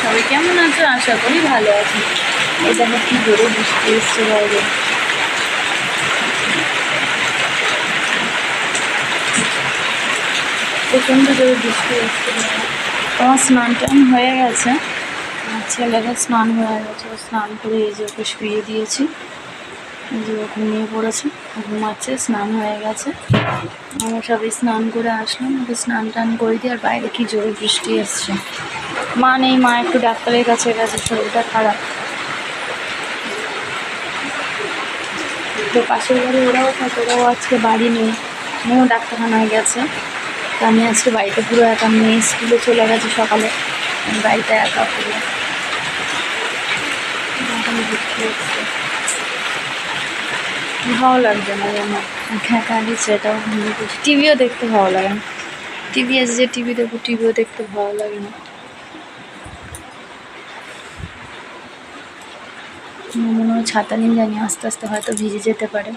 সবাই কেমন আছো? আশা করি ভালো আছি। এই দেখো কি জোরে বৃষ্টি এসছে বাইরে। প্রচণ্ড জোরে বৃষ্টি এসছে তোমার স্নান টান হয়ে গেছে। আমার স্নান হয়ে গেছে। স্নান করে এই যে ওকে শুয়ে দিয়েছি। যে ঘুমিয়ে পড়েছে। ঘুমাচ্ছে, স্নান হয়ে গেছে। আমরা সবাই স্নান করে আসলাম। ওকে স্নান টান করে দিয়ে আর বাইরে কি জোরে বৃষ্টি এসছে। মা নেই মা একটু ডাক্তারের কাছে গেছে, শরীরটা খারাপ। তো পাশের বাড়ি ওরাও থাকে, ওরাও আজকে বাড়ি নেই। মেয়েও ডাক্তারখানায় গেছে। তো আমি আজকে বাড়িতে পুরো একা, মেয়ে স্কুলে চলে গেছে সকালে। আমি বাড়িতে একা পুরো। ভালো লাগছে না যেন একা একা দিচ্ছে এটাও টিভিও দেখতে ভালো লাগে না। টিভি আছে যে টিভি দেখব, টিভিও দেখতে ভালো লাগে না। মনে হয় ছাতা নিয়ে জানি আস্তে আস্তে হয়তো ভিজে যেতে পারে।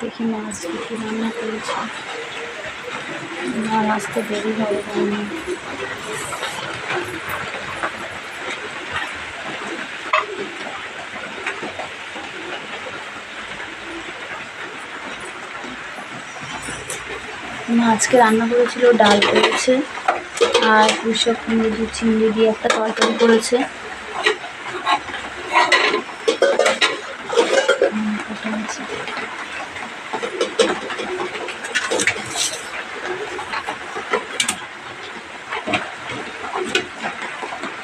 দেখি মাছ কি রান্না করেছে। মাছ আসতে দেরি হবে রান্না আজকে রান্না করেছিল, ডাল করেছে। আর কুমড়ো দিয়ে চিংড়ি দিয়ে একটা তরকারি করেছে।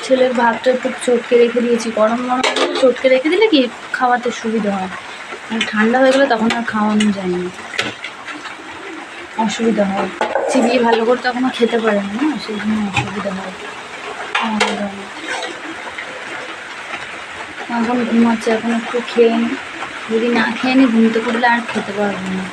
ছেলের ভাতটা একটু চটকে রেখে দিয়েছি। গরম গরম চটকে রেখে দিলে কি খাওয়াতে সুবিধা হয়? আর ঠান্ডা হয়ে গেলে তখন আর খাওয়ানো যায় না। অসুবিধা হয়। চিবিয়ে ভালো করে তখনও খেতে পারে না সেই জন্য অসুবিধা হয়। এখন ঘুমাচ্ছে, এখন একটু খেয়ে নি। যদি না খেয়ে নি ঘুমতে পড়লে আর খেতে পারব না।